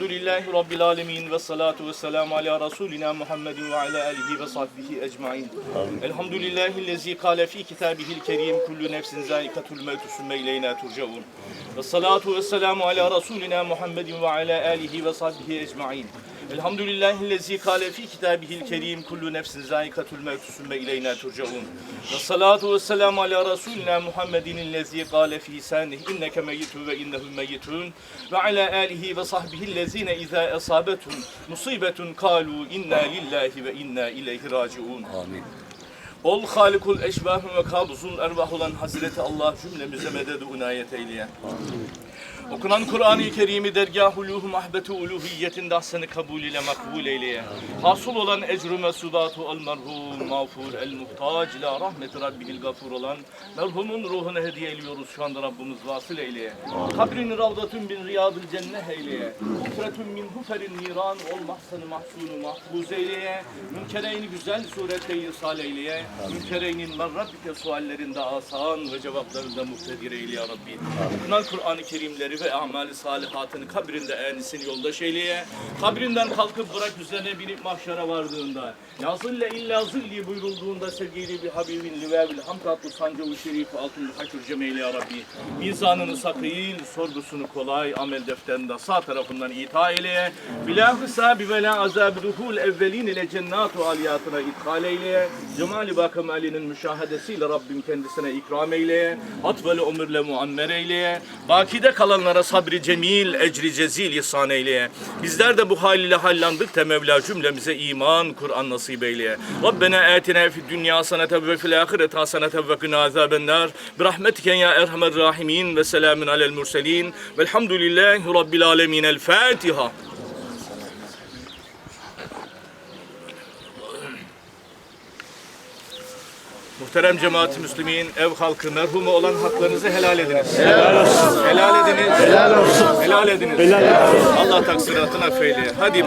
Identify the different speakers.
Speaker 1: Elhamdülillahi Rabbil alemin ve salatu ve selamu ala Resulina Muhammedin ve ala alihi ve sahbihi ecmain. Elhamdülillahi lezi kâle fi kitabihil kerim kullu nefsin zâikatul mevtü sümme ileyna turcaun. Ve salatu ve selamu ala Resulina Muhammedin ve ala alihi ve sahbihi ecmain. Elhamdülillahi lezi kâle fi kitabihil kerim kullu nefsin zâikatul mevtü sümme ileyna turcaun. Ve salatu ve selamu ala Resulina Muhammedin lezi kâle fi sânih inneke meyyitun ve innehum meyyitun. Ve ala alihi ve sahbihi lezine izâ esâbetun musibetun kâlu inna lillahi ve inna ileyhi raciun.
Speaker 2: Amin.
Speaker 1: Ol halikul eşbah ve kabuzul ervah olan Hazreti Allah cümlemize mededu inayet eyleye. Okunan Kur'an-ı Kerim'i dergâh-uluhu mahbeti uluhiyetinde ahsen kabul ile makbul eyleye. Hasıl olan ecrü mesudatu el merhum mağfur el muhtaç ila rahmeti rabbihil gafur olan merhumun ruhuna hediye ediyoruz şu anda Rabbimiz vasıl eyleye. Kabrini ravdatun bin riyadil cenneh eyleye. Ukretun min huferin niran ol mahsanı mahsunu mahfuz eyleye. Münkereyni güzel surette irsal eyleye. Münkereynin merrabbike suallerinde asan ve cevaplarında muhtedir eyle ya Rabbi. Okunan Kur'an-ı Kerimleri ve amali salihatını kabrinde enisin yoldaş eyleye. Kabrinden kalkıp bırak üzerine binip mahşere vardığında. Ya zille illa zilli buyurulduğunda sevgili bir Habibin livevil hamkatlı sancağı şerifi altında haşr cemeyle ya Rabbi. Mizanını sakil, sorgusunu kolay, amel defterinde sağ tarafından ita eyleye. Bila hısabi ve la azabı duhul evvelin ile cennatu aliyatına ithal eyleye. Cemali bakım Ali'nin müşahedesiyle Rabbim kendisine ikram eyleye. Atvel ömürle muammer eyleye. Bakide kalanlara sabri cemil, ecri cezil ihsan eyleye. Bizler de bu hal ile hallandık da Mevla cümlemize iman, Kur'an nasip eyleye. Rabbena atina fid dünya hasenete ve fil ahireti hasenete ve qina azabennar. Birahmetike ya erhamer rahimin ve selamun alel murselin. Velhamdülillahi Rabbil alemin. El Fatiha. Muhterem cemaat-i müslimin, ev halkı, merhumu olan haklarınızı helal ediniz. Helal olsun. Helal ediniz. Helal olsun. Helal ediniz. Helal olsun. Allah taksiratını affeyle. Hadi